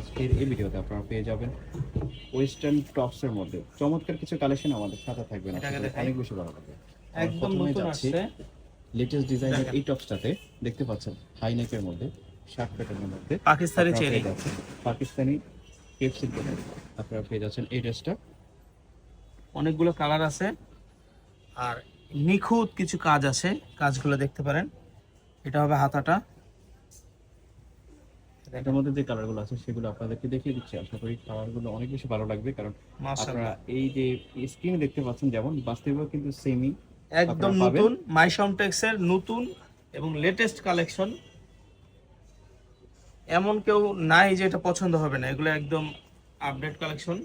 আজকের এই ভিডিওতে আপনারা পেয়ে যাবেন ওয়েস্টার্ন টপসের মধ্যে। চমৎকার কিছু কালেকশন আমাদের সাথে থাকবে না অনেক বেশি ভালো লাগবে। একদম নতুন আসছে। লেটেস্ট ডিজাইনের এই টপসটাতে দেখতে পাচ্ছেন হাই নেকের মধ্যে শার্ট প্যাটার্নের মধ্যে। পাকিস্তানি চেরি। পাকিস্তানি কেপ সিল্কের আপনারা পেয়ে যাচ্ছেন এই ড্রেসটা অনেকগুলো কালার আছে। আর নিখুঁত কিছু কাজ আছে। কাজগুলো দেখতে পারেন। এটা হবে হাতাটা। এটার মধ্যে যে কালারগুলো আছে সেগুলো আপনাদেরকে দেখিয়ে দিচ্ছি। আশা করি কালারগুলো অনেক বেশি ভালো লাগবে কারণ আপনারা এই যে স্ক্রিনে দেখতে পাচ্ছেন যেমন বাস্তবেও কিন্তু সেমই একদম। নতুন মাইশামটেক্স এর নতুন এবং লেটেস্ট কালেকশন এমন কেউ নাই যে এটা পছন্দ হবে না এগুলো একদম আপডেট কালেকশন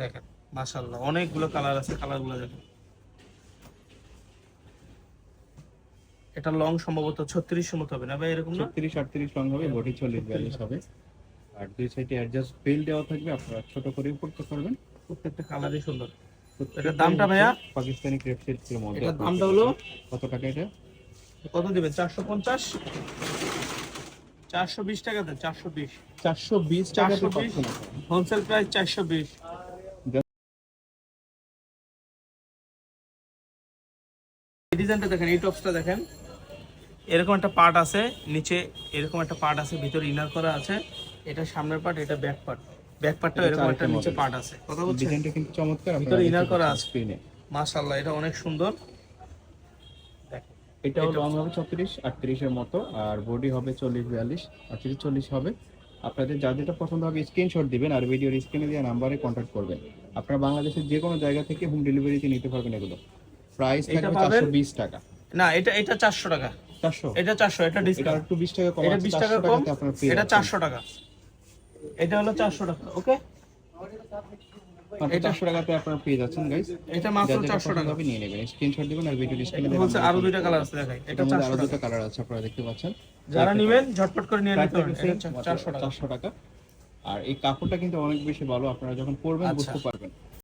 দেখেন মাশাআল্লাহ অনেকগুলো কালার আছে কালারগুলো দেখেন। এটা লং সম্ভবত ছত্রিশ মতো হবে না ভাই এরকম না? ছত্রিশ আটত্রিশ লং হবে বডি চল্লিশ বিয়াল্লিশ হবে। আর দুই সাইডে অ্যাডজাস্ট বেল দেওয়া থাকবে আপনারা ছোট করে করতে পারবেন। প্রত্যেকটা কালারই সুন্দর। প্রত্যেকটা দামটা ভাইয়া? পাকিস্তানি ক্রেপ সিল্কের মধ্যে এটার দামটা হলো? কত টাকা এটা? কত দিবেন? চারশো পঞ্চাশ? চারশো বিশ টাকা দেন চারশো বিশ। চারশো বিশ 420 হোলসেল প্রাইস চারশো বিশ। ডিজাইনটা দেখেন এই টপসটা দেখেন। এরকম একটা পার্ট আছে নিচে এরকম একটা পার্ট আছে ভিতরে ইনার করা আছে। এটা সামনের পার্ট এটা ব্যাক পার্ট ব্যাক পার্টটা এরকম একটা নিচে পার্ট আছে। কথা বলছেন? ডিজাইনটা কিন্তু চমৎকার ভিতরে inner করা আছে। স্ক্রিনে মাশাআল্লাহ এটা অনেক সুন্দর। দেখেন এটাও এটা- লং হবে ছত্রিশ আটত্রিশের মতো আর বডি হবে চল্লিশ বিয়াল্লিশ আটত্রিশ চল্লিশ হবে। আপনাদের যা যেটা পছন্দ হবে স্ক্রিনশট দিবেন আর ভিডিওর স্ক্রিনে দেওয়া নাম্বারে কন্ট্যাক্ট করবেন। আপনারা বাংলাদেশের যে কোনো জায়গা থেকে হোম ডেলিভারিতে নিতে পারবেন এগুলো। প্রাইস এটা থাকবে চারশো বিশ টাকা। না এটা এটা চারশো টাকা। এটা চারশো এটা এটা ডিসকাউন্ট একটু বিশ টাকা কম এটা 20 টাকা কম টাকাতে আপনারা পেয়ে এটা যাচ্ছেন। চারশো টাকা। এটা হলো চারশো টাকা ওকে? এটা- 400 টাকাতে আপনারা পেয়ে যাচ্ছেন গাইস এটা মাত্র চারশো টাকা। হবে নিয়ে নেবেন। স্ক্রিনশট দিবেন আর স্ক্রিনে হচ্ছে আরও কালার আছে দেখাই। এটা এটার মধ্যে চারশো আরও টাকা। দুটো কালার আছে আপনারা দেখতে পাচ্ছেন। যারা নিবেন ঝটপট করে নিয়ে নিতে টাকা। আর এই কাপড়টা কিন্তু অনেক বেশি ভালো আপনারা যখন পরবেন আচ্ছা। বুঝতে পারবেন।